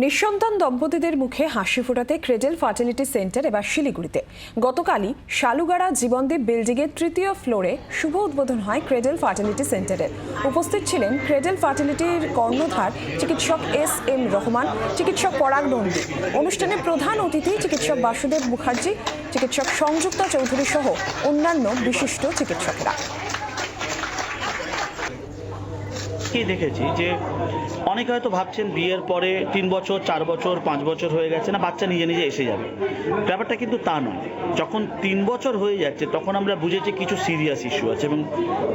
নিঃসন্তান দম্পতিদের মুখে হাসি ফোটাতে ক্রেডেল ফার্টিলিটি সেন্টার এবার শিলিগুড়িতে। গতকালই শালুগাড়া জীবনদীপ বিল্ডিংয়ের তৃতীয় ফ্লোরে শুভ উদ্বোধন হয় ক্রেডেল ফার্টিলিটি সেন্টারের। উপস্থিত ছিলেন ক্রেডেল ফার্টিলিটির কর্ণধার চিকিৎসক এস এম রহমান, চিকিৎসক পরাগ নন্দী। অনুষ্ঠানে প্রধান অতিথি চিকিৎসক বাসুদেব মুখার্জি, চিকিৎসক সংযুক্তা চৌধুরী সহ অন্যান্য বিশিষ্ট চিকিৎসকেরা। কি দেখেছি যে অনেকে হয়তো ভাবছেন বিয়ের পরে তিন বছর, চার বছর, পাঁচ বছর হয়ে গেছে না, বাচ্চা নিজে নিজে এসে যাবে। ব্যাপারটা কিন্তু তা নয়। যখন তিন বছর হয়ে যাচ্ছে, তখন আমরা বুঝেছি কিছু সিরিয়াস ইস্যু আছে এবং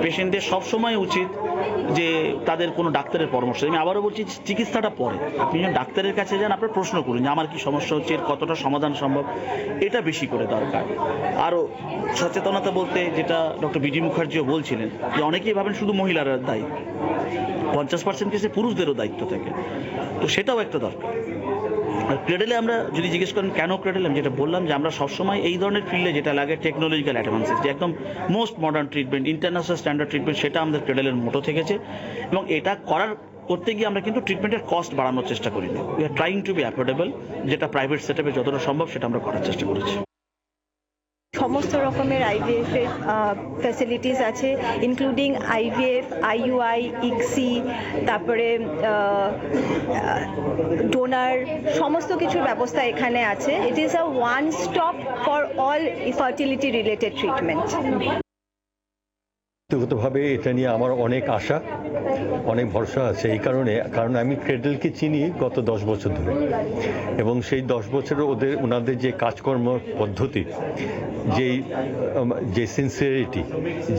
পেশেন্টদের সবসময় উচিত যে তাদের কোনো ডাক্তারের পরামর্শ আমি আবারও বলছি, চিকিৎসাটা পরে। আপনি যখন ডাক্তারের কাছে যান, আপনার প্রশ্ন করুন যে, আমার কি সমস্যা হচ্ছে? এর কতটা সমাধান সম্ভব? এটা বেশি করে দরকার। আরও সচেতনতা বলতে যেটা ডক্টর বিজি মুখার্জিও বলছিলেন যে, অনেকেই ভাবেন শুধু মহিলারা দায়ী। পঞ্চাশ পার্সেন্ট কেসে পুরুষদেরও দায়িত্ব থাকে। তো সেটাও একটা দরকার। আর ক্রেডেলে আমরা যদি জিজ্ঞেস করেন, কেন ক্রেডেল আমি যেটা বললাম যে আমরা সবসময় এই ধরনের ফিল্ডে যেটা লাগে টেকনোলজিক্যাল অ্যাডভান্সেস যে একদম most modern treatment international standard treatment সেটা আমাদের ক্রেডেলের মোটো থেকেছে। এবং এটা করার করতে গিয়ে আমরা কিন্তু ট্রিটমেন্টের কস্ট বাড়ানোর চেষ্টা করিনি। We are trying to be affordable যেটা প্রাইভেট সেটআপে যতটা সম্ভব সেটা আমরা করার চেষ্টা করেছি। সমস্ত রকমের আইভিএফ এর ফ্যাসিলিটিস আছে ইনক্লুডিং আইভিএফ আইইউআই ইক্সি তারপরে ডোনার সমস্ত কিছুর ব্যবস্থা এখানে আছে। It is a one stop for all fertility related treatment ব্যক্তিগতভাবে এটা নিয়ে আমার অনেক আশা, অনেক ভরসা আছে। এই কারণে, কারণ আমি ক্রেডেলকে চিনি গত দশ বছর ধরে। এবং সেই দশ বছরে ওদের ওনাদের যে কাজকর্ম পদ্ধতি, যেই যে সিনসিয়ারিটি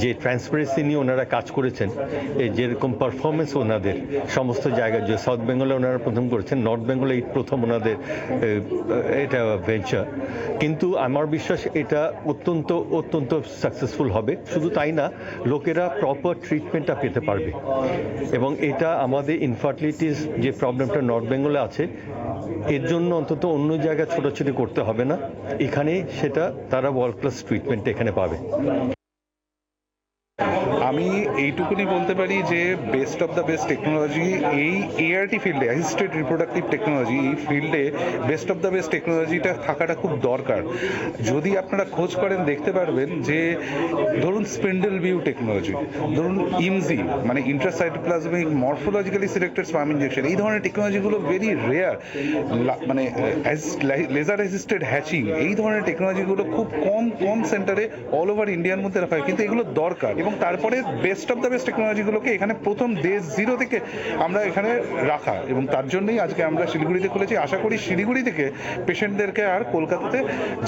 যে ট্রান্সপারেন্সি নিয়ে ওনারা কাজ করেছেন, এই যেরকম পারফরমেন্স ওনাদের, সমস্ত জায়গায় যে সাউথ বেঙ্গলে ওনারা প্রথম করেছেন নর্থ বেঙ্গলে এই প্রথম ওনাদের এটা ভেঞ্চার কিন্তু আমার বিশ্বাস এটা অত্যন্ত অত্যন্ত সাকসেসফুল হবে। শুধু তাই না লোকেরা প্রপার ট্রিটমেন্টটা পেতে পারবে। এবং এটা আমাদের ইনফার্টিলিটিস যে প্রবলেমটা নর্থ বেঙ্গলে আছে, এর জন্য অন্তত অন্য জায়গায় ছোটাছুটি করতে হবে না। এখানে সেটা তারা ওয়ার্ল্ড ক্লাস ট্রিটমেন্ট এখানে পাবে। আমি এইটুকুনি বলতে পারি যে best of the best technology এই এআরটি ফিল্ডে অ্যাসিস্টেড রিপ্রোডাক্টিভ টেকনোলজি এই ফিল্ডে বেস্ট অফ দ্য বেস্ট টেকনোলজিটা থাকাটা খুব দরকার। যদি আপনারা খোঁজ করেন, দেখতে পারবেন যে ধরুন স্পিন্ডেল ভিউ টেকনোলজি ধরুন ইমজি মানে intracytoplasmic morphologically selected sperm injection এই ধরনের টেকনোলজিগুলো ভেরি রেয়ার মানে লেজার অ্যাসিস্টেড হ্যাচিং এই ধরনের টেকনোলজিগুলো খুব কম কম সেন্টারে অল ওভার ইন্ডিয়ার মধ্যে রাখা হয়, কিন্তু এগুলো দরকার। এবং তারপরে বেস্ট অফ দ্য বেস্ট টেকনোলজিগুলোকে এখানে প্রথম দেশ জিরো থেকে আমরা এখানে রাখা। এবং তার জন্যই আজকে আমরা শিলিগুড়িতে খুলেছি। আশা করি শিলিগুড়ি থেকে পেশেন্টদেরকে আর কলকাতাতে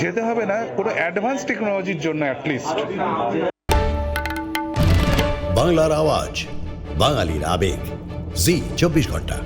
যেতে হবে না, কোনো অ্যাডভান্স টেকনোলজির জন্য অ্যাটলিস্ট বাংলার আওয়াজ, বাঙালির আবেগ। জি, চব্বিশ ঘণ্টা।